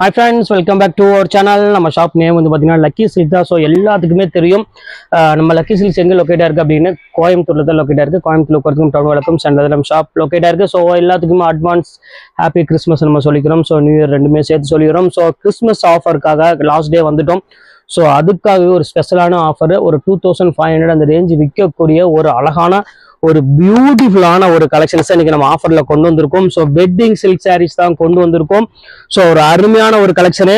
Hi friends welcome back to our channel நம்ம shop name வந்து பார்த்தீங்கன்னா லக்கி சில்க் தான். ஸோ எல்லாத்துக்குமே தெரியும். நம்ம லக்கி சில்க்ஸ் எங்கே லொக்கேட்டாக இருக்குது அப்படின்னு கோயம்புத்தூரில் தான் லொக்கேட்டாக இருக்குது கோயம்புத்தூர் வரைக்கும் டவுன் வழக்கம் சென்றது நம்ம ஷாப் லொக்கேட்டாக இருக்குது ஸோ எல்லாத்துக்குமே அட்வான்ஸ் ஹாப்பி கிறிஸ்மஸ் நம்ம சொல்லிக்கிறோம். ஸோ நியூ இயர் ரெண்டுமே சேர்த்து சொல்லிக்கிறோம். ஸோ கிறிஸ்மஸ் ஆஃபருக்காக லாஸ்ட் டே வந்துட்டோம். ஸோ அதுக்காகவே ஒரு ஸ்பெஷலான ஆஃபர் ஒரு டூ தௌசண்ட் ஃபைவ் ஹண்ட்ரட் அந்த ரேஞ்சு விற்கக்கூடிய ஒரு அழகான ஒரு பியூட்டிஃபுல்லான ஒரு கலெக்ஷன்ஸ் இன்னைக்கு நம்ம ஆஃபர்ல கொண்டு வந்திருக்கோம். ஸோ வெட்டிங் சில்க் சாரீஸ் தான் கொண்டு வந்திருக்கோம். ஸோ ஒரு அருமையான ஒரு கலெக்ஷனு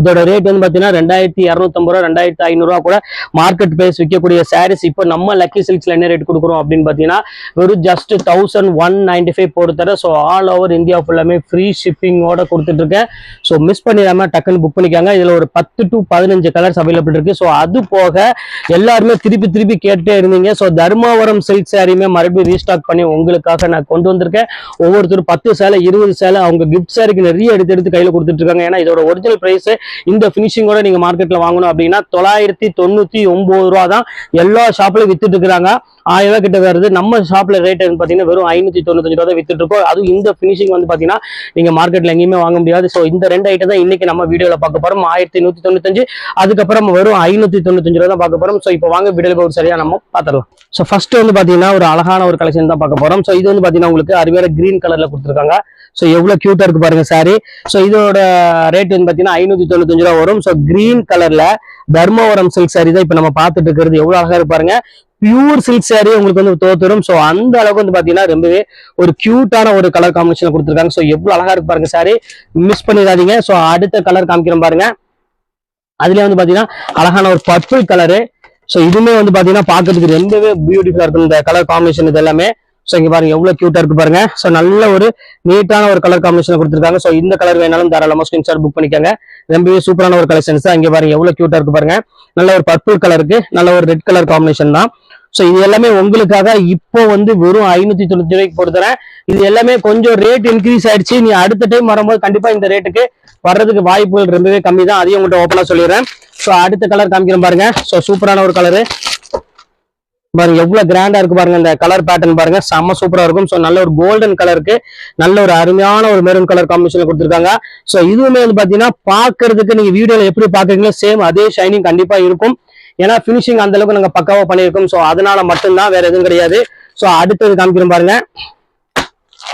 இதோட ரேட் வந்து பார்த்தீங்கன்னா ரெண்டாயிரத்தி இரநூத்தம்பது ரூபா ரெண்டாயிரத்தி ஐநூறுரூவா கூட மார்க்கெட் பிரைஸ் விற்கக்கூடிய சாரீஸ் இப்போ நம்ம லக்கி சில்க்ஸ்ல என்ன ரேட் கொடுக்குறோம் அப்படின்னு பார்த்தீங்கன்னா வெறும் just thousand one ninety five பொறுத்தர so all over India ஃபுல்லாமே ஃப்ரீ ஷிப்பிங்கோட கொடுத்துட்டு இருக்கேன். ஸோ மிஸ் பண்ணிடாம டக்குன்னு புக் பண்ணிக்காங்க. இதில் ஒரு பத்து டு பதினஞ்சு கலர்ஸ் அவைலபிள் இருக்கு. ஸோ அது போக எல்லாருமே திருப்பி திருப்பி கேட்டே இருந்தீங்க. ஸோ தர்மாவரம் சில்க் சாரியுமே மறுபடியும் ரீஸ்டாக் பண்ணி உங்களுக்காக நான் கொண்டு வந்திருக்கேன். ஒவ்வொருத்தரும் பத்து சேலை இருபது சேலை அவங்க கிஃப்ட் சாரிக்கு நிறைய எடுத்து எடுத்து கையில் கொடுத்துட்டு இருக்காங்க. ஏன்னா இதோட ஒரிஜினல் ப்ரைஸு இந்த ஃபினிஷிங்கோட நீங்க மார்க்கெட்ல வாங்கணும் அப்படின்னா தொள்ளாயிரத்தி தொண்ணூத்தி ஒன்பது ரூபா தான் எல்லா ஷாப்லயும் வித்துட்டு இருக்கிறாங்க. ஆயிரம் ரூபாய் கிட்ட வருது. நம்ம ஷாப்ல ரேட் பாத்தீங்கன்னா வெறும் ஐநூத்தி தொண்ணூத்தஞ்சு ரூபா தான் வித்துட்டு இருக்கோம். அதுவும் இந்த ஃபினிஷிங் வந்து பாத்தீங்கன்னா நீங்க மார்க்கெட்ல எங்கேயுமே வாங்க முடியாது. ஸோ இந்த ரெண்டு ஐட்டம் தான் இன்னைக்கு நம்ம வீடியோல பார்க்க போறோம். ஆயிரத்தி நூத்தி தொண்ணூத்தஞ்சு அதுக்கப்புறம் வெறும் ஐநூத்தி தொண்ணூத்தஞ்சு ரூபா தான் பார்க்க போறோம். ஸோ இப்போ வாங்க வீடியோல ஒரு சரியா நம்ம பாத்திரலாம் ஸோ ஃபர்ஸ்ட் வந்து பாத்தீங்கன்னா ஒரு அழகான ஒரு கலெக்ஷன் தான் பார்க்க போறோம். ஸோ இது வந்து பாத்தீங்கன்னா உங்களுக்கு அருமையான கிரீன் கலர்ல கொடுத்துருக்காங்க. ஸோ எவ்வளோ க்யூட்டாக இருக்கு பாருங்க சாரி ஸோ இதோட ரேட் வந்து பார்த்தீங்கன்னா ஐநூற்றி தொண்ணூத்தஞ்சு ரூபா வரும். ஸோ கிரீன் கலரில் தர்மவரம் சில்க் சாரி தான் இப்போ நம்ம பார்த்துட்டு இருக்கிறது. எவ்வளோ அழகாக இருக்கு பாருங்க. பியூர் சில்க் சாரி உங்களுக்கு வந்து தோத்துரும். ஸோ அந்த அளவுக்கு வந்து பார்த்தீங்கன்னா ரொம்பவே ஒரு க்யூட்டான ஒரு கலர் காம்பினேஷன் கொடுத்துருக்காங்க. ஸோ எவ்வளோ அழகாக இருக்கு பாருங்க சாரி மிஸ் பண்ணிடாதீங்க. ஸோ அடுத்த கலர் காமிக்கிறோம் பாருங்க. அதுல வந்து பாத்தீங்கன்னா அழகான ஒரு பர்பிள் கலரு ஸோ இதுவுமே வந்து பாத்தீங்கன்னா பார்க்கிறதுக்கு ரொம்பவே பியூட்டிஃபுல்லா இருக்கும். இந்த கலர் காம்பினேஷன் இது எல்லாமே. ஸோ இங்கே பாருங்க எவ்வளோ க்யூட்டாக இருக்கு பாருங்க. ஸோ நல்ல ஒரு நீட்டான ஒரு கலர் காம்பினேஷன் கொடுத்துருக்காங்க. ஸோ இந்த கலர் வேணாலும் தாராளமாக ஸ்கிரீன்ஷாட் புக் பண்ணிக்கோங்க. ரொம்பவே சூப்பரான ஒரு கலெக்ஷன்ஸ் இங்க பாருங்க எவ்வளோ க்யூட்டாக இருக்கு பாருங்க. நல்ல ஒரு பர்பிள் கலருக்கு நல்ல ஒரு ரெட் கலர் காம்பினேஷன் தான். ஸோ இது எல்லாமே உங்களுக்காக இப்போ வந்து வெறும் ஐநூத்தி தொண்ணூத்தி ரூபாய்க்கு பொறுத்தரேன் இது எல்லாமே கொஞ்சம் ரேட் இன்க்ரீஸ் ஆயிடுச்சு. நீ அடுத்த டைம் வரும்போது கண்டிப்பா இந்த ரேட்டுக்கு வர்றதுக்கு வாய்ப்புகள் ரொம்பவே கம்மி தான். அதையும் உங்கள்கிட்ட ஓப்பனாக சொல்லிடுறேன். ஸோ அடுத்த கலர் காமிக்கிறேன் பாருங்க. ஸோ சூப்பரான ஒரு கலரு பாருங்க எவ்வளவு கிராண்டா இருக்கு பாருங்க இந்த கலர் பேட்டர்ன் பாருங்க. செம்ம சூப்பரா இருக்கும். ஸோ நல்ல ஒரு கோல்டன் கலருக்கு நல்ல ஒரு அருமையான ஒரு மெரூன் கலர் காம்பினேஷன் கொடுத்துருக்காங்க. ஸோ இதுவுமே வந்து பாத்தீங்கன்னா பாக்குறதுக்கு நீங்க வீடியோல எப்படி பாக்குறீங்களோ சேம் அதே ஷைனிங் கண்டிப்பா இருக்கும். ஏன்னா ஃபினிஷிங் அந்த அளவுக்கு நாங்க பக்காவா பண்ணியிருக்கோம். ஸோ அதனால மட்டும்தான் வேற எதுவும் கிடையாது. ஸோ அடுத்தது காமிக்கிறோம் பாருங்க.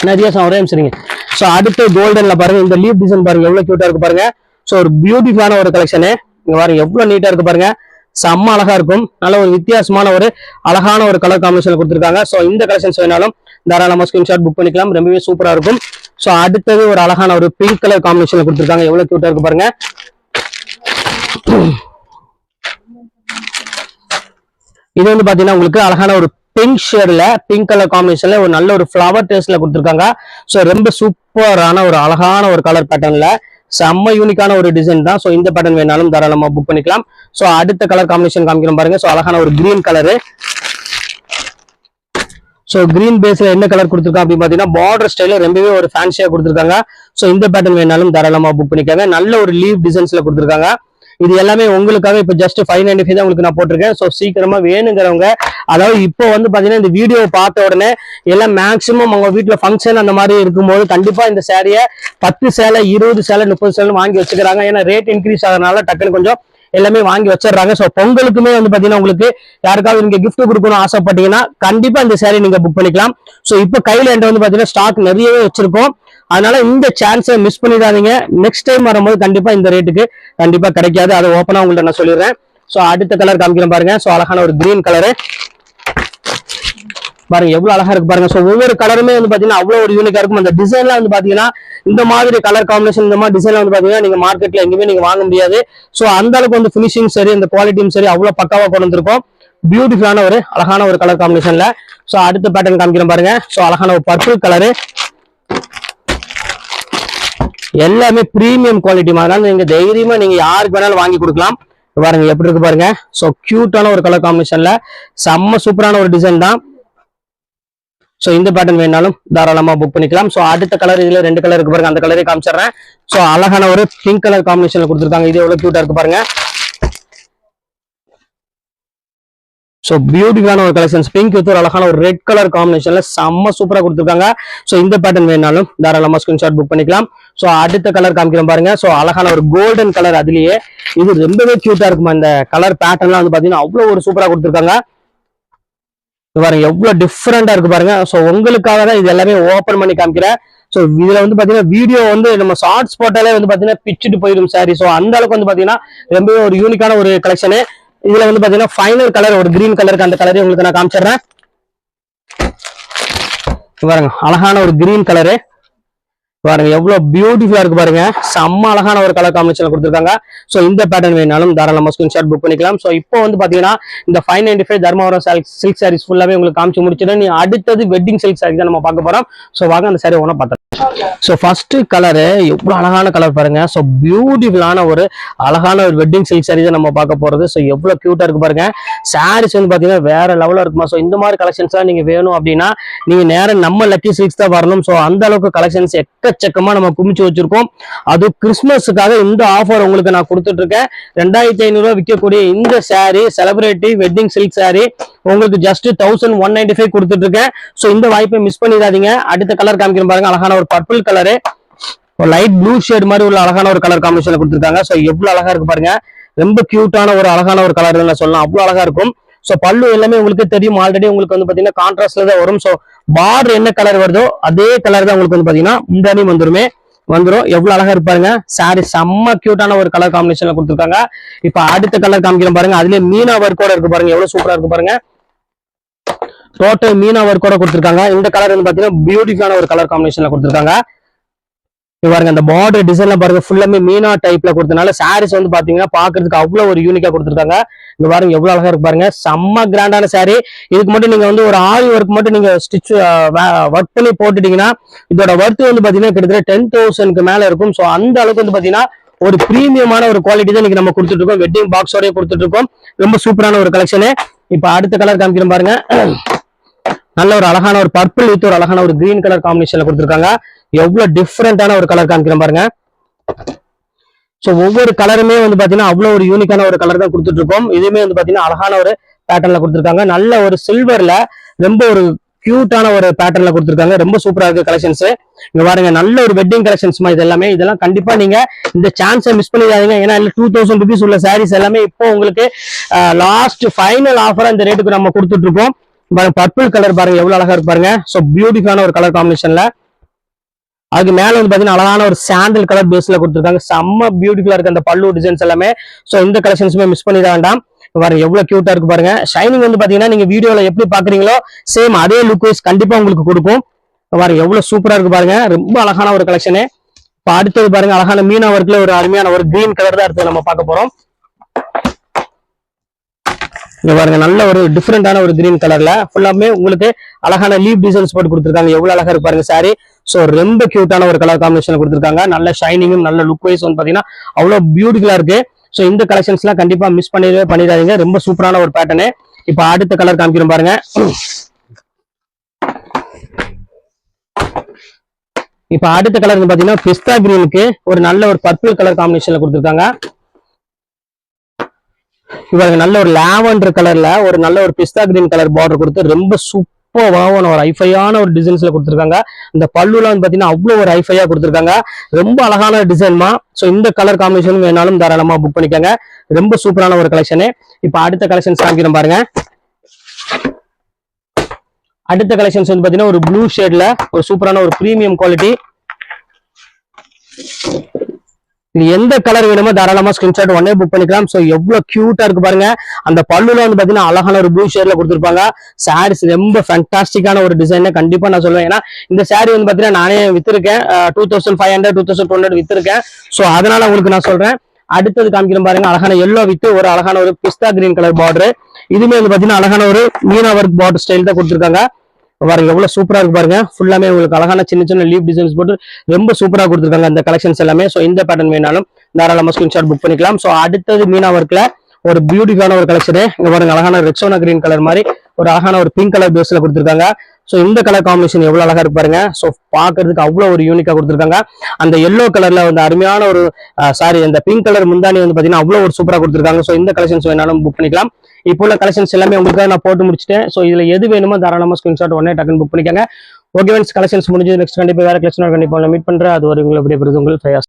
நிறைய ச- ஒரே நிமிஷம் ஸோ அடுத்து கோல்டன்ல பாருங்க. இந்த லீவ் டிசைன் பாருங்க எவ்வளவு கியூட்டா இருக்கு பாருங்க. ஸோ ஒரு பியூட்டிஃபுல்லான ஒரு கலெக்ஷனு இங்க பாருங்க எவ்வளவு நீட்டா இருக்கு பாருங்க. செம்ம அழகா இருக்கும். நல்ல ஒரு வித்தியாசமான ஒரு அழகான ஒரு கலர் காம்பினேஷன் கொடுத்துருக்காங்க. ஸோ இந்த கலெக்ஷன்ஸ் வேணாலும் தாராளமாக ஸ்கிரீன்ஷாட் புக் பண்ணிக்கலாம். ரொம்பவே சூப்பரா இருக்கும். ஸோ அடுத்தது ஒரு அழகான ஒரு பிங்க் கலர் காம்பினேஷன் கொடுத்துருக்காங்க. எவ்வளவு கியூட்டா இருக்கு பாருங்க. இது வந்து பாத்தீங்கன்னா உங்களுக்கு அழகான ஒரு பிங்க் ஷேர்ல பிங்க் கலர் காம்பினேஷன்ல ஒரு நல்ல ஒரு ஃப்ளவர் டேஸ்ட்ல கொடுத்துருக்காங்க. ஸோ ரொம்ப சூப்பரான ஒரு அழகான ஒரு கலர் பேட்டர்ன்ல செம்ம யூனிக்கான ஒரு டிசைன் தான். ஸோ இந்த பேட்டர்ன் வேணாலும் தாராளமா புக் பண்ணிக்கலாம். ஸோ அடுத்த கலர் காம்பினேஷன் காமிக்கிறோம் பாருங்க. ஸோ அழகான ஒரு கிரீன் கலரு ஸோ கிரீன் பேஸ்ல என்ன கலர் கொடுத்துருக்கான் அப்படின்னு பாத்தீங்கன்னா பார்டர் ஸ்டைல ரொம்பவே ஒரு ஃபேன்சியா கொடுத்துருக்காங்க. ஸோ இந்த பேட்டர்ன் வேணாலும் தாராளமா புக் பண்ணிக்காங்க. நல்ல ஒரு லீவ் டிசைன்ஸ்ல கொடுத்துருக்காங்க. இது எல்லாமே உங்களுக்காக. இப்போ ஜஸ்ட் ஃபைவ் நைன்டி ஃபைவ் தான் உங்களுக்கு நான் போட்டிருக்கேன். ஸோ சீக்கிரமா வேணுங்கிறவங்க அதாவது இப்போ வந்து பாத்தீங்கன்னா இந்த வீடியோ பார்த்த உடனே எல்லாம் மேக்ஸிமம் அவங்க வீட்டுல ஃபங்க்ஷன் அந்த மாதிரி இருக்கும்போது கண்டிப்பா இந்த சேரீயை பத்து சேலை இருபது சேலை முப்பது சேலை வாங்கி வச்சுக்கிறாங்க. ஏன்னா ரேட் இன்க்ரீஸ் ஆகிறதுனால டக்குன்னு கொஞ்சம் எல்லாமே வாங்கி வச்சிடுறாங்க. ஸோ பொங்கலுக்குமே வந்து பார்த்தீங்கன்னா உங்களுக்கு யாருக்காவது நீங்க கிஃப்ட் கொடுக்கணும் ஆசைப்பட்டீங்கன்னா கண்டிப்பா இந்த சேரீ நீங்க புக் பண்ணிக்கலாம். ஸோ இப்போ கையில என்கிட்ட வந்து பார்த்தீங்கன்னா ஸ்டாக் நிறையவே வச்சிருக்கோம். அதனால இந்த சான்ஸை மிஸ் பண்ணிடாதீங்க. நெக்ஸ்ட் டைம் வரும்போது கண்டிப்பா இந்த ரேட்டுக்கு கண்டிப்பா கிடைக்காது. அதை ஓப்பனா உங்கள்ட்ட நான் சொல்லிடுறேன். ஸோ அடுத்த கலர் காமிக்கிறேன் பாருங்க. ஸோ அழகான ஒரு கிரீன் கலரு பாருங்க எவ்வளவு அழகா இருக்கு பாருங்க. ஸோ ஒவ்வொரு கலருமே வந்து பாத்தீங்கன்னா அவ்வளவு ஒரு யூனிக்கா இருக்கும். அந்த டிசைன்லாம் வந்து பாத்தீங்கன்னா இந்த மாதிரி கலர் காம்பினேஷன் இந்த மாதிரி டிசைன்ல வந்து பாத்தீங்கன்னா நீங்க மார்க்கெட்ல எங்கேயுமே நீங்க வாங்க முடியாது. ஸோ அந்த அளவுக்கு வந்து ஃபினிஷிங் சரி இந்த குவாலிட்டியும் சரி அவ்வளவு பக்காவா கொண்டு வந்திருக்கோம். பியூட்டிஃபுல்லான ஒரு அழகான ஒரு கலர் காம்பினேஷன்ல ஸோ அடுத்த பேட்டர்ன் காமிக்கிறேன் பாருங்க. ஸோ அழகான ஒரு பர்பிள் கலரு எல்லாமே ப்ரீமியம் குவாலிட்டி அதனால நீங்க தைரியமா நீங்க யாருக்கு வேணாலும் வாங்கி கொடுக்கலாம். பாருங்க எப்படி இருக்கு பாருங்க. ஸோ கியூட்டான ஒரு கலர் காம்பினேஷன்ல செம்ம சூப்பரான ஒரு டிசைன் தான். ஸோ இந்த பேட்டர்ன் வேணாலும் தாராளமா புக் பண்ணிக்கலாம். ஸோ அடுத்த கலர் இதுல ரெண்டு கலர் இருக்கு பாருங்க. அந்த கலரே காமிச்சிடுறேன். ஸோ அழகான ஒரு பிங்க் கலர் காம்பினேஷன்ல கொடுத்துருக்காங்க. இது எவ்வளவு கியூட்டா இருக்கு பாருங்க. ஸோ பியூட்டிஃபுல்லான ஒரு கலெக்ஷன்ஸ் பிங்க் வித் ஒரு அழகான ஒரு ரெட் கலர் காம்பினேஷன்ல செம்ம சூப்பராக கொடுத்துருக்காங்க. ஸோ இந்த பேட்டர்ன் வேணாலும் தாராளமாக ஸ்கிரீன்ஷாட் புக் பண்ணிக்கலாம். ஸோ அடுத்த கலர் காமிக்கிறோம் பாருங்க. ஸோ அழகான ஒரு கோல்டன் கலர் அதுலயே. இது ரொம்பவே கியூட்டா இருக்குமா இந்த கலர் பேட்டர்ன்லாம் வந்து பார்த்தீங்கன்னா அவ்வளோ ஒரு சூப்பராக கொடுத்துருக்காங்க. பாருங்க எவ்வளோ டிஃப்ரெண்டா இருக்கு பாருங்க. ஸோ உங்களுக்காக தான் இது எல்லாமே ஓப்பன் பண்ணி காமிக்கிறேன். ஸோ இதுல வந்து பாத்தீங்கன்னா வீடியோ வந்து நம்ம ஷார்ட்ஸ் போட்டாலே வந்து பாத்தீங்கன்னா பிச்சுட்டு போயிடும் சாரி ஸோ அந்த அளவுக்கு வந்து பாத்தீங்கன்னா ரொம்பவே ஒரு யூனிக்கான ஒரு கலெக்ஷனு இதுல வந்து பாத்தீங்கன்னா ஃபைனல் கலர் ஒரு கிரீன் கலருக்கு அந்த கலரே உங்களுக்கு நான் காமிச்சிடுறேன். பாருங்க அழகான ஒரு கிரீன் கலரு பாருங்க எவ்வளவு பியூட்டிஃபுல்லா இருக்கு பாருங்க. செம்ம அழகான ஒரு கலர் காம்பினேஷன் கொடுத்துருக்காங்க. சோ இந்த பேட்டர்ன் வேணாலும் தாராளமா ஸ்கிரீன்ஷாட் புக் பண்ணிக்கலாம். சோ இப்போ வந்து பாத்தீங்கன்னா இந்த five ninety five Dharmapuram silk saris ஃபுல்லாவே உங்களுக்கு காமிச்சு முடிச்சிடும் நீ அடுத்தது வெட்டிங் சில்க் சாரி தான் நம்ம பார்க்க போறோம். சோ வாங்க அந்த சாரி ஒன்றா பார்த்தோம் ஸோ ஃபர்ஸ்ட் கலரு எவ்வளவு அழகான கலர் பாருங்க. ஸோ பியூட்டிஃபுல்லான ஒரு அழகான ஒரு வெட்டிங் சில்க் சாரி தான் நம்ம பார்க்க போறது. ஸோ எவ்வளவு கியூட்டா இருக்கு பாருங்க. சாரீஸ் வந்து பாத்தீங்கன்னா வேற லெவலில் இருக்குமா? ஸோ இந்த மாதிரி கலெக்ஷன்ஸ் எல்லாம் நீங்க வேணும் அப்படின்னா நீங்க நேரம் நம்ம லக்கி சில்க்ஸ் தான் வரணும். ஸோ அந்த அளவுக்கு கலெக்ஷன்ஸ் எக்கச்சக்கமா நம்ம குமிச்சு வச்சிருக்கோம். அது கிறிஸ்மஸுக்காக இந்த ஆஃபர் உங்களுக்கு நான் கொடுத்துட்டு இருக்கேன் ரெண்டாயிரத்தி ஐநூறு ரூபாய் விற்கக்கூடிய இந்த sari celebrity wedding silk saree உங்களுக்கு just thousand one ninety five கொடுத்துட்டு இருக்கேன் ஸோ இந்த வாய்ப்பை மிஸ் பண்ணிடாதீங்க. அடுத்த கலர் காமிக்கிறேன் பாருங்க. அழகான ஒரு பர்பிள் கலரு ஒரு லைட் ப்ளூ ஷேட் மாதிரி உள்ள அழகான ஒரு கலர் காம்பினேஷன் கொடுத்துருக்காங்க. ஸோ எவ்வளவு அழகா இருக்கு பாருங்க. ரொம்ப கியூட்டான ஒரு அழகான ஒரு கலர் நான் சொல்லலாம். அவ்வளவு அழகா இருக்கும். ஸோ பல்லு எல்லாமே உங்களுக்கு தெரியும். ஆல்ரெடி உங்களுக்கு வந்து பார்த்தீங்கன்னா கான்ட்ராஸ்ட்ல தான் வரும். ஸோ பார்டர் என்ன கலர் வருதோ அதே கலர் தான் உங்களுக்கு வந்து பார்த்தீங்கன்னா இந்த அணி வந்துருமே. வந்துடும் எவ்வளவு அழகா இருப்பாருங்க சாரி செம்ம கியூட்டான ஒரு கலர் காம்பினேஷன்ல கொடுத்துருக்காங்க. இப்ப அடுத்த கலர் காமிக்கிறோம் பாருங்க. அதுலயே மீனா ஒர்க்கோட இருக்கு பாருங்க. எவ்வளவு சூப்பரா இருக்கு பாருங்க. டோட்டல் மீனா ஒர்க்கோட கொடுத்துருக்காங்க. இந்த கலர் வந்து பாத்தீங்கன்னா பியூட்டிஃபுல்லான ஒரு கலர் காம்பினேஷன்ல கொடுத்துருக்காங்க. பாருங்க அந்த பார்டர் டிசைன்ல பாருங்க ஃபுல்லாமே மீனா டைப்ல கொடுத்தனால சாரீஸ் வந்து பாத்தீங்கன்னா பாக்குறதுக்கு அவ்வளவு ஒரு யூனிக்கா கொடுத்துருக்காங்க. இங்க பாருங்க எவ்வளவு அழகா இருக்கு பாருங்க. செம்ம கிராண்டான saree. இதுக்கு மட்டும் நீங்க வந்து ஒரு ஆரி ஒர்க் மட்டும் நீங்க ஸ்டிச் ஒர்க் பண்ணி போட்டுட்டீங்கன்னா இதோட ஒர்த்து வந்து பாத்தீங்கன்னா கிட்டத்தட்ட டென் தௌசண்ட்க்கு மேல இருக்கும். ஸோ அந்த அளவுக்கு வந்து பாத்தீங்கன்னா ஒரு பிரீமியமான ஒரு குவாலிட்டி தான் நம்ம கொடுத்துட்டு இருக்கோம். வெட்டிங் பாக்ஸோடய கொடுத்துட்டு இருக்கோம். ரொம்ப சூப்பரான ஒரு கலெக்ஷனு இப்ப அடுத்த கலர் காமிக்கிறோம் பாருங்க. நல்ல ஒரு அழகான ஒரு பர்பிள் வித் ஒரு அழகான ஒரு கிரீன் கலர் காம்பினேஷன்ல கொடுத்துருக்காங்க. எவ்வளவு டிஃப்ரெண்டான ஒரு கலர் காமிக்கிறேன் பாருங்க. ஸோ ஒவ்வொரு கலருமே வந்து பாத்தீங்கன்னா அவ்வளவு ஒரு யூனிக்கான ஒரு கலர் தான் கொடுத்துட்டு இருக்கோம் இதுவுமே வந்து பாத்தீங்கன்னா அழகான ஒரு பேட்டர்ன்ல கொடுத்துருக்காங்க. நல்ல ஒரு சில்வர்ல ரொம்ப ஒரு கியூட்டான ஒரு பேட்டர்ன்ல கொடுத்துருக்காங்க. ரொம்ப சூப்பரா இருக்கு கலெக்ஷன்ஸ் இங்க பாருங்க நல்ல ஒரு வெட்டிங் கலெக்ஷன்ஸ் இது எல்லாமே. இதெல்லாம் கண்டிப்பா நீங்க இந்த சான்ஸை மிஸ் பண்ணிடாதீங்க. ஏன்னா இல்ல டூ தௌசண்ட் ருபீஸ் உள்ள சாரீஸ் எல்லாமே இப்போ உங்களுக்கு லாஸ்ட் ஃபைனல் ஆஃபரா இந்த ரேட்டுக்கு நம்ம கொடுத்துட்டு இருக்கோம் பர்பிள் கலர் பாருங்க எவ்வளவு அழகா இருக்கு பாருங்க. ஸோ பியூட்டிஃபுல்லான ஒரு கலர் காம்பினேஷன்ல அதுக்கு மேல வந்து பாத்தீங்கன்னா அழகான ஒரு சாண்டல் கலர் பேஸ்ல கொடுத்துருக்காங்க. செம்ம பியூட்டிஃபுல்லா இருக்கு அந்த பல்லு டிசைன்ஸ் எல்லாமே. ஸோ இந்த கலெக்ஷன்ஸுமே மிஸ் பண்ணிட வேண்டாம். வர பாருங்க எவ்வளவு கியூட்டா இருக்கு பாருங்க. ஷைனிங் வந்து பாத்தீங்கன்னா நீங்க வீடியோல எப்படி பாக்குறீங்களோ சேம் அதே லுக் வைஸ் கண்டிப்பா உங்களுக்கு கொடுக்கும். வர பாருங்க எவ்வளவு சூப்பரா இருக்கு பாருங்க. ரொம்ப அழகான ஒரு கலெக்ஷனு இப்ப அடுத்தது பாருங்க அழகான மீனா ஒர்க்ல ஒரு அருமையான ஒரு கிரீன் கலர் தான் இருக்கு நம்ம பார்க்க போறோம். இங்க பாருங்க நல்ல ஒரு டிஃப்ரெண்டான ஒரு கிரீன் கலர்ல ஃபுல்லாமே உங்களுக்கு அழகான லீவ் டிசைன்ஸ் போட்டு கொடுத்துருக்காங்க. எவ்வளவு அழகா இருப்பாருங்க சாரி சோ ரொம்ப கியூட்டான ஒரு கலர் காம்பினேஷன் கொடுத்துருக்காங்க. நல்ல ஷைனிங்கும் நல்ல லுக் வைஸ் வந்து பாத்தீங்கன்னா அவ்வளவு பியூட்டிஃபுல்லா இருக்கு. சோ இந்த கலெக்ஷன்ஸ் எல்லாம் கண்டிப்பா மிஸ் பண்ணிடவே பண்ணிடாதீங்க. ரொம்ப சூப்பரான ஒரு பேட்டர்னு இப்ப அடுத்த கலர் காமிக்கிறோம் பாருங்க. இப்ப அடுத்த கலர் பாத்தீங்கன்னா பிஸ்தா கிரீனுக்கு ஒரு நல்ல ஒரு பர்பிள் கலர் காம்பினேஷன்ல கொடுத்துருக்காங்க. இவருக்கு நல்ல ஒரு லாவெண்டர் கலர்ல ஒரு நல்ல ஒரு பிஸ்தா கிரீன் கலர் பார்டர் கொடுத்து ரொம்ப சூப்பரான ஒரு ஐஃபையான ஒரு டிசைன்ஸ்ல கொடுத்துருக்காங்க. இந்த பல்லுலாம் வந்து பாத்தீங்கன்னா அவ்வளவு ஒரு ஐஃபையா கொடுத்துருக்காங்க. ரொம்ப அழகான டிசைன்மா ஸோ இந்த கலர் காம்பினேஷன் வேணாலும் தாராளமா புக் பண்ணிக்கோங்க. ரொம்ப சூப்பரான ஒரு கலெக்ஷனு இப்போ அடுத்த கலெக்ஷன்ஸ் காமிக்கிறோம் பாருங்க. அடுத்த கலெக்ஷன்ஸ் வந்து பாத்தீங்கன்னா ஒரு ப்ளூ ஷேட்ல ஒரு சூப்பரான ஒரு ப்ரீமியம் குவாலிட்டி எந்த கலர் வேணுமோ தாராளமா ஸ்கிரீன்ஷாட் உடனே புக் பண்ணிக்கலாம். ஸோ எவ்வளவு கியூட்டா இருக்கு பாருங்க. அந்த பல்லுல வந்து பாத்தீங்கன்னா அழகான ஒரு ப்ளூ ஷேர்ல கொடுத்துருப்பாங்க. சாரீஸ் ரொம்ப ஃபேண்டாஸ்டிக்கான ஒரு டிசைன் கண்டிப்பா நான் சொல்லுவேன் ஏன்னா இந்த சாரீ வந்து பாத்தீங்கன்னா நானே வித்திருக்கேன். Two thousand five hundred two thousand two hundred வித்திருக்கேன். So அதனால உங்களுக்கு நான் சொல்றேன். அடுத்தது காமிக்கிறேன் பாருங்க. அழகான எல்லோ வித்து ஒரு அழகான ஒரு பிஸ்தா கிரீன் கலர் பார்டர் இதுமே வந்து பாத்தீங்கன்னா அழகான ஒரு மீனா ஒர்க் பார்டர் ஸ்டைல் தான் கொடுத்துருக்காங்க. பாருங்க எவ்வளவு சூப்பரா இருக்கு பாருங்க. ஃபுல்லாமே உங்களுக்கு அழகான சின்ன சின்ன லீவ் டிசைன்ஸ் போட்டு ரொம்ப சூப்பரா கொடுத்துருக்காங்க அந்த கலெக்ஷன்ஸ் எல்லாமே. ஸோ இந்த பேட்டர்ன் வேணாலும் தாராளமா ஸ்கிரீன்ஷாட் புக் பண்ணிக்கலாம். ஸோ அடுத்தது மீனா ஒர்க்ல ஒரு பியூட்டிஃபுல்லான ஒரு கலெக்ஷனு இங்க பாருங்க அழகான ரெக்ஸோனா கிரீன் கலர் மாதிரி ஒரு அழகான ஒரு பிங்க் கலர் பேஸ்ல கொடுத்துருக்காங்க. ஸோ இந்த கலர் காம்பினேஷன் எவ்வளவு அழகா இருக்கு பாருங்க. ஸோ பார்க்கறதுக்கு அவ்வளோ ஒரு யூனிக்கா கொடுத்துருக்காங்க. அந்த எல்லோ கலர்ல வந்து அருமையான ஒரு சாரி அந்த பிங்க் கலர் முந்தானி வந்து பார்த்தீங்கன்னா அவ்வளோ ஒரு சூப்பராக கொடுத்துருக்காங்க. ஸோ இந்த கலெக்ஷன்ஸ் வேணாலும் புக் பண்ணிக்கலாம். இப்போ உள்ள கலெக்ஷன்ஸ் எல்லாமே உங்களுக்காக நான் போட்டு முடிச்சிட்டேன். ஸோ இதுல எது வேணுமோ தாராளமாக ஸ்கிரீன்ஷாட் உடனே டக்குன்னு புக் பண்ணிக்கோங்க. ஓகே கலெக்ஷன்ஸ் முடிஞ்சது. நெக்ஸ்ட் கண்டிப்பாக வேறு கலெக்ஷன் கண்டிப்பாக மீட் பண்ணுறேன் அது ஒரு உங்களை விடைபெறுது உங்கள் ஃபயாஸ்